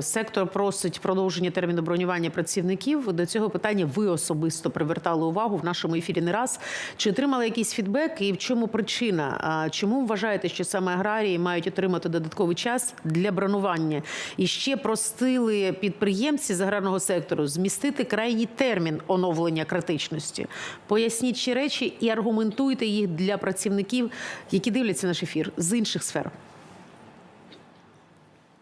Сектор просить продовження терміну бронювання працівників. До цього питання ви особисто привертали увагу в нашому ефірі не раз. Чи отримали якийсь фідбек і в чому причина? Чому вважаєте, що саме аграрії мають отримати додатковий час для бронювання? І ще просили підприємці з аграрного сектору змістити крайній термін оновлення критичності. Поясніть ці речі і аргументуйте їх для працівників, які дивляться наш ефір з інших сфер.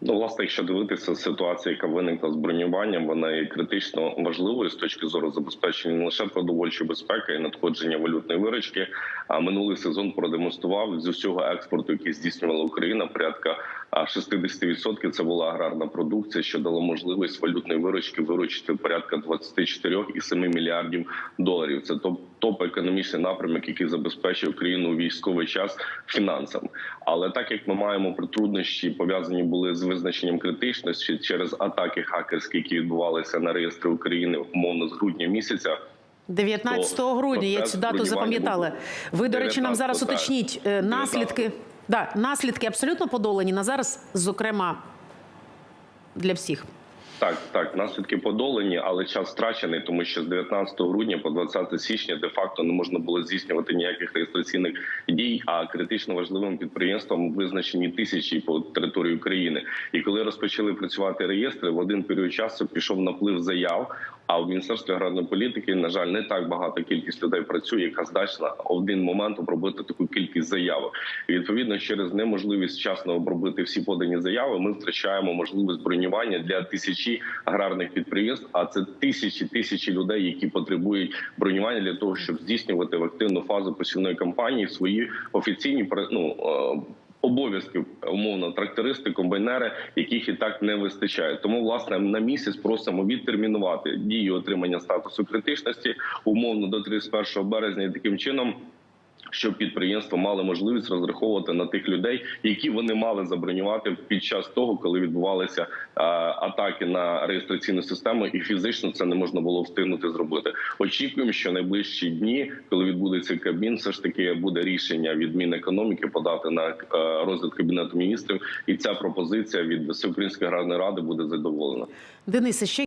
Ну, власне, якщо дивитися ситуація, яка виникла з бронюванням, вона є критично важливою з точки зору забезпечення не лише продовольчої безпеки і надходження валютної виручки. А минулий сезон продемонстрував з усього експорту, який здійснювала Україна, порядка а, 60% це була аграрна продукція, що дало можливість валютної виручки виручити порядка 24,7 мільярдів доларів. Це топ топ економічний напрямок, який забезпечує Україну у військовий час фінансами. Але так як ми маємо труднощі, пов'язані були з визначенням критичності через атаки хакерські, які відбувалися на реєстри України умовно з грудня місяця. 19 грудня, я цю дату запам'ятала. Ви, до речі, нам зараз уточніть е, наслідки. Да, наслідки абсолютно подолані на зараз, зокрема, для всіх. Так, так, наслідки подолані, але час втрачений, тому що з 19 грудня по 20 січня де факто не можна було здійснювати ніяких реєстраційних дій. А критично важливим підприємством визначені тисячі по території України. І коли розпочали працювати реєстри, в один період часу пішов наплив заяв. А в міністерстві аграрної політики, на жаль, не так багато кількість людей працює, яка здатна в один момент обробити таку кількість заявок. І відповідно, через неможливість вчасно обробити всі подані заяви, ми втрачаємо можливість бронювання для тисячі аграрних підприємств. А це тисячі тисячі людей, які потребують бронювання для того, щоб здійснювати в активну фазу посівної кампанії свої офіційні ну, е, Обов'язків умовно трактористи, комбайнери, яких і так не вистачає. Тому власне на місяць просимо відтермінувати дію отримання статусу критичності умовно до 31 березня. І таким чином. Щоб підприємства мали можливість розраховувати на тих людей, які вони мали забронювати під час того, коли відбувалися атаки на реєстраційну систему, і фізично це не можна було встигнути зробити. Очікуємо, що найближчі дні, коли відбудеться кабін, все ж таки буде рішення від Мінекономіки подати на е, розгляд кабінету міністрів, і ця пропозиція від Всеукраїнської аграрної ради буде задоволена. Денисе, ще